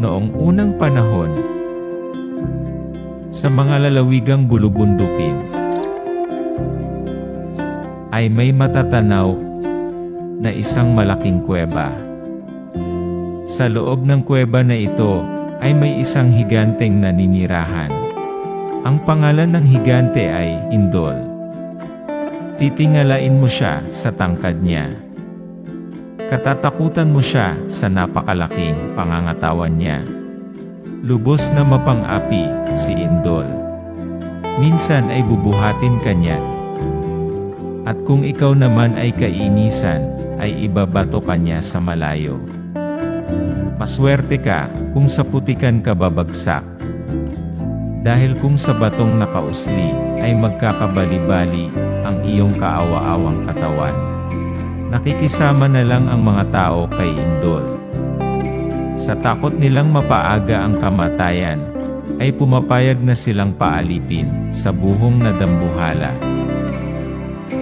Noong unang panahon, sa mga lalawigang bulubundukin, ay may matatanaw na isang malaking kuweba. Sa loob ng kuweba na ito ay may isang higanteng naninirahan. Ang pangalan ng higante ay Indol. Titingalain mo siya sa tangkad niya. Katatakutan mo siya sa napakalaking pangangatawan niya. Lubos na mapang-api si Indol. Minsan ay bubuhatin kanya. At kung ikaw naman ay kainisan, ay ibabato kanya sa malayo. Maswerte ka kung sa putikan ka babagsak. Dahil kung sa batong nakausli ay magkakabali-bali ang iyong kaawa-awang katawan. Nakikisama na lang ang mga tao kay Indol. Sa takot nilang mapaaga ang kamatayan, ay pumapayag na silang paalipin sa buhong na dambuhala.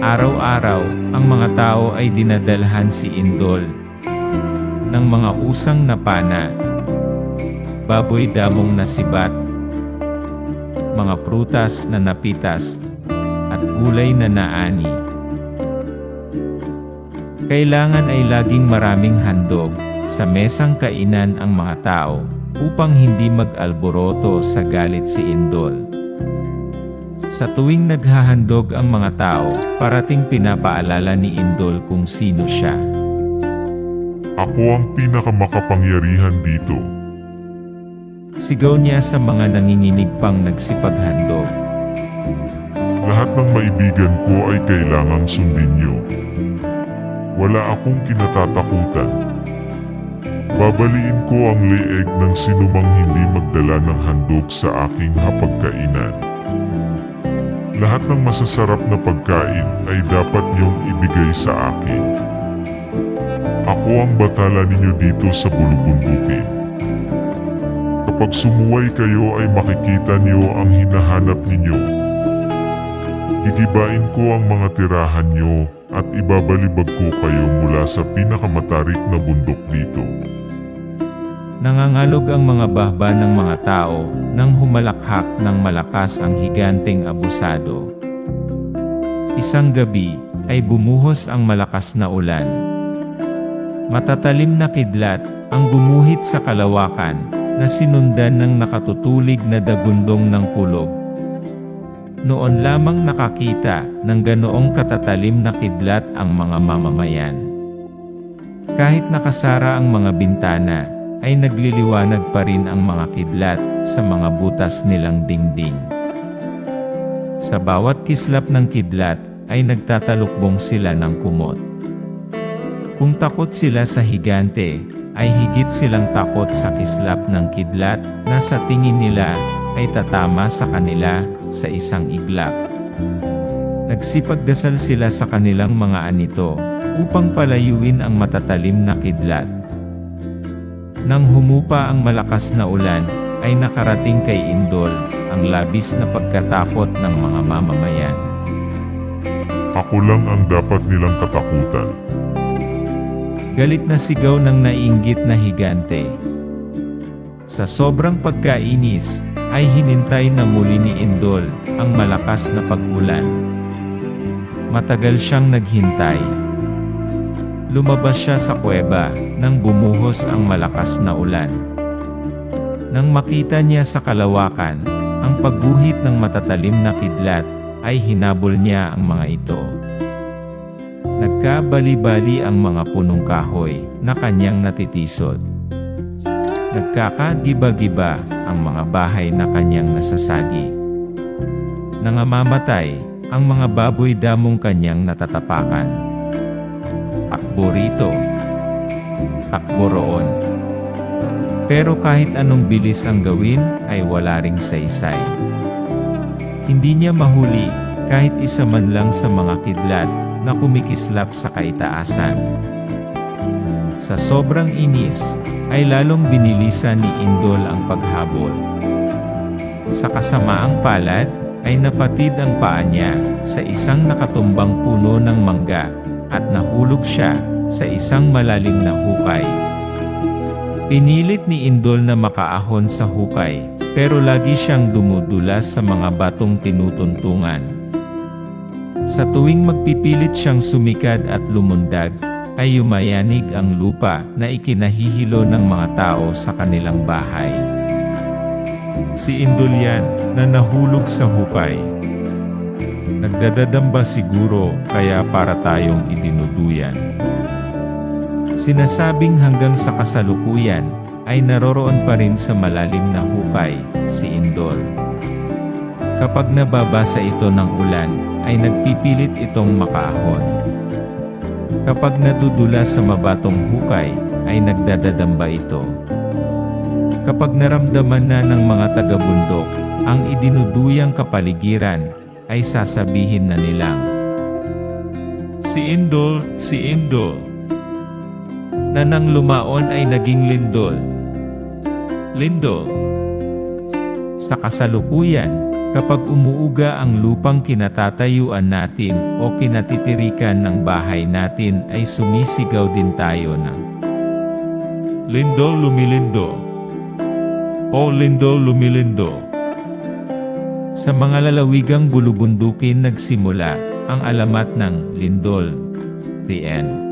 Araw-araw, ang mga tao ay dinadalhan si Indol ng mga usang na pana, baboy damong nasibat, mga prutas na napitas, at gulay na naani. Kailangan ay laging maraming handog sa mesang kainan ang mga tao upang hindi mag-alboroto sa galit si Indol. Sa tuwing naghahandog ang mga tao, parating pinapaalala ni Indol kung sino siya. Ako ang pinakamakapangyarihan dito. Sigaw niya sa mga nanginginig pang nagsipaghandog. Lahat ng maibigan ko ay kailangang sundin niyo. Wala akong kinatatakutan. Babaliin ko ang leeg ng sinumang hindi magdala ng handog sa aking hapagkainan. Lahat ng masasarap na pagkain ay dapat niyong ibigay sa akin. Ako ang batala ninyo dito sa bulubundukin. Kapag sumuway kayo ay makikita niyo ang hinahanap ninyo. Gigibain ko ang mga tirahan niyo at ibabalibag ko kayo mula sa pinakamatarik na bundok dito. Nangangalog ang mga bahba ng mga tao nang humalakhak ng malakas ang higanteng abusado. Isang gabi ay bumuhos ang malakas na ulan. Matatalim na kidlat ang gumuhit sa kalawakan na sinundan ng nakatutulig na dagundong ng kulog. Noon lamang nakakita ng ganoong katatalim na kidlat ang mga mamamayan. Kahit nakasara ang mga bintana, ay nagliliwanag pa rin ang mga kidlat sa mga butas nilang dingding. Sa bawat kislap ng kidlat ay nagtatalukbong sila ng kumot. Kung takot sila sa higante, ay higit silang takot sa kislap ng kidlat na sa tingin nila ay tatama sa kanila sa isang iglap. Nagsipagdasal sila sa kanilang mga anito upang palayuin ang matatalim na kidlat. Nang humupa ang malakas na ulan, ay nakarating kay Indol ang labis na pagkatakot ng mga mamamayan. Ako lang ang dapat nilang katakutan. Galit na sigaw ng naiinggit na higante. Sa sobrang pagkainis, ay hinintay na muli ni Indol ang malakas na pag-ulan. Matagal siyang naghintay. Lumabas siya sa kuweba nang bumuhos ang malakas na ulan. Nang makita niya sa kalawakan, ang pagguhit ng matatalim na kidlat, ay hinabol niya ang mga ito. Nagkabali-bali ang mga punong kahoy na kanyang natitisod. Nagkakagiba-giba ang mga bahay na kanyang nasasagi. Nangamamatay ang mga baboy damong kanyang natatapakan. Takbo rito. Takbo roon. Pero kahit anong bilis ang gawin ay wala ring saysay. Hindi niya mahuli kahit isa man lang sa mga kidlat na kumikislap sa kaitaasan. Sa sobrang inis, ay lalong binilisan ni Indol ang paghabol. Sa kasamaang palad, ay napatid ang paa niya sa isang nakatumbang puno ng mangga at nahulog siya sa isang malalim na hukay. Pinilit ni Indol na makaahon sa hukay, pero lagi siyang dumudulas sa mga batong tinutuntungan. Sa tuwing magpipilit siyang sumikad at lumundag, ay yumayanig ang lupa na ikinahihilo ng mga tao sa kanilang bahay. Si Indol yan na nahulog sa hukay. Nagdadadamba siguro kaya para tayong idinuduyan. Sinasabing hanggang sa kasalukuyan ay naroroon pa rin sa malalim na hukay si Indol. Kapag nababasa ito ng ulan, ay nagpipilit itong makaahon. Kapag nadudulas sa mabatong hukay, ay nagdadadamba ito. Kapag naramdaman na ng mga taga-bundok, ang idinuduyang kapaligiran, ay sasabihin na nilang, Si Indol, si Indol, na nang lumaon ay naging lindol. Lindol. Sa kasalukuyan, kapag umuuga ang lupang kinatatayuan natin o kinatitirikan ng bahay natin ay sumisigaw din tayo ng Lindol lumilindo. O Lindol lumilindo. Sa mga lalawigang bulubundukin nagsimula ang alamat ng Lindol. The end.